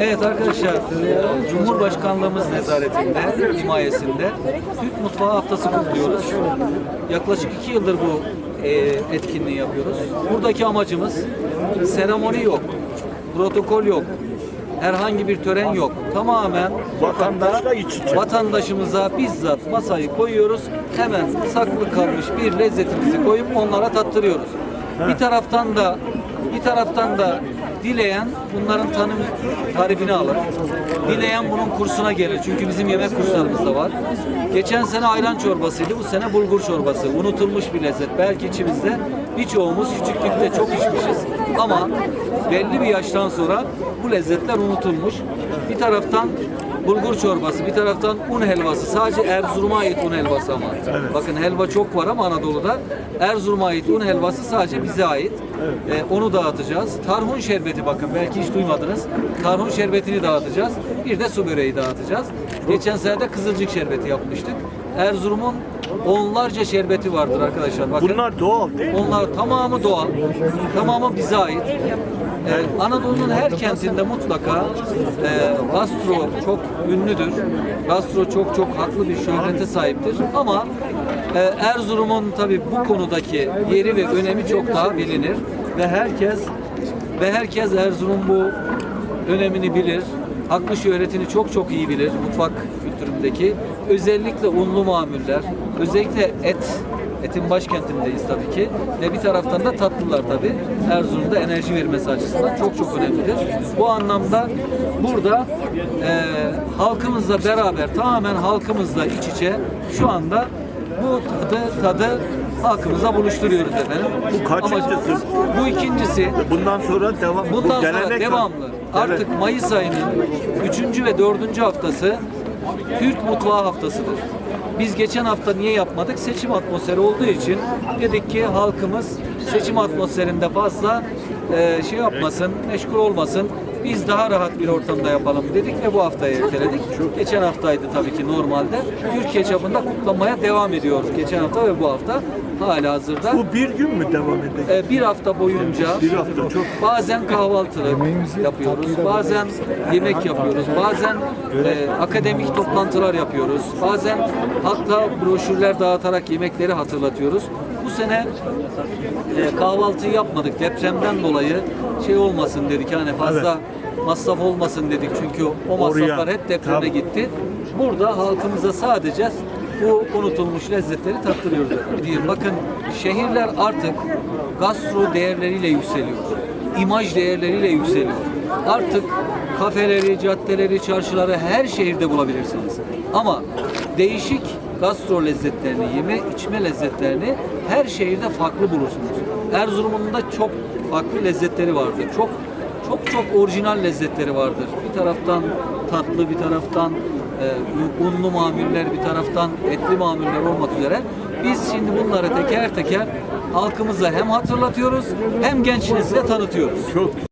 Evet arkadaşlar, Cumhurbaşkanlığımız nezaretinde, himayesinde Türk Mutfağı Haftası kutluyoruz. Yaklaşık iki yıldır bu e, etkinliği yapıyoruz. Buradaki amacımız seremoni yok, protokol yok, herhangi bir tören yok. Tamamen içe. vatandaşımıza bizzat masayı koyuyoruz. Hemen saklı kalmış bir lezzetimizi koyup onlara tattırıyoruz. Bir taraftan da bir taraftan da dileyen bunların tanım tarifini alır. Dileyen bunun kursuna gelir. Çünkü bizim yemek kurslarımız da var. Geçen sene ayran çorbasıydı. Bu sene bulgur çorbası. Unutulmuş bir lezzet. Belki içimizde birçoğumuz küçüklükte çok içmişiz. Ama belli bir yaştan sonra bu lezzetler unutulmuş. Bir taraftan bulgur çorbası, bir taraftan un helvası. Sadece Erzurum'a ait un helvası ama. Bakın helva çok var ama Anadolu'da. Erzurum'a ait un helvası sadece bize ait. Ee, onu dağıtacağız. Tarhun şerbeti bakın belki hiç duymadınız. Tarhun şerbetini dağıtacağız. Bir de su böreği dağıtacağız. Geçen sene de kızılcık şerbeti yapmıştık. Erzurum'un onlarca şerbeti vardır arkadaşlar. Bakın. Bunlar doğal değil mi? Onlar tamamı doğal, tamamı bize ait. Ee, Anadolu'nun her kentinde mutlaka e, gastro çok ünlüdür. Gastro çok çok haklı bir şöhrete sahiptir. Ama e, Erzurum'un tabii bu konudaki yeri ve önemi çok daha bilinir ve herkes ve herkes Erzurum bu önemini bilir. Haklı şöhretini çok çok iyi bilir mutfak kültüründeki. Özellikle unlu mamuller, özellikle et, etin başkentindeyiz tabii ki. Ve bir taraftan da tatlılar tabii. Erzurum'da enerji vermesi açısından çok çok önemlidir. Bu anlamda burada e, halkımızla beraber, tamamen halkımızla iç içe şu anda bu tadı, tadı halkımıza buluşturuyoruz efendim. Bu kaçıncısı? Bu ikincisi. Bundan sonra devam. Bundan bu sonra devamlı. Artık Mayıs ayının 3. ve 4. haftası Türk Mutfağı Haftasıdır. Biz geçen hafta niye yapmadık? Seçim atmosferi olduğu için dedik ki halkımız seçim atmosferinde fazla e, şey yapmasın, meşgul olmasın. Biz daha rahat bir ortamda yapalım dedik ve bu haftaya erteledik. Geçen haftaydı tabii ki normalde. Türkiye çapında kutlamaya devam ediyoruz. Geçen hafta ve bu hafta hala hazırda. Bu bir gün mü devam edecek? E, bir hafta boyunca Bir hafta çok. bazen kahvaltılık yapıyoruz, bazen yemek yapıyoruz, bazen e, akademik toplantılar yapıyoruz, bazen halkla broşürler dağıtarak yemekleri hatırlatıyoruz. Bu sene e, kahvaltıyı yapmadık depremden dolayı şey olmasın dedik hani fazla masraf olmasın dedik çünkü o masraflar Oraya, hep depreme tabii. gitti. Burada halkımıza sadece bu unutulmuş lezzetleri tattırıyoruz. Diyeyim, bakın şehirler artık gastro değerleriyle yükseliyor. İmaj değerleriyle yükseliyor. Artık kafeleri, caddeleri, çarşıları her şehirde bulabilirsiniz. Ama değişik gastro lezzetlerini, yeme içme lezzetlerini her şehirde farklı bulursunuz. Erzurum'un da çok farklı lezzetleri vardır. Çok çok çok orijinal lezzetleri vardır. Bir taraftan tatlı, bir taraftan e, unlu mamuller, bir taraftan etli mamuller olmak üzere biz şimdi bunları teker teker halkımıza hem hatırlatıyoruz hem genç nesile tanıtıyoruz. Çok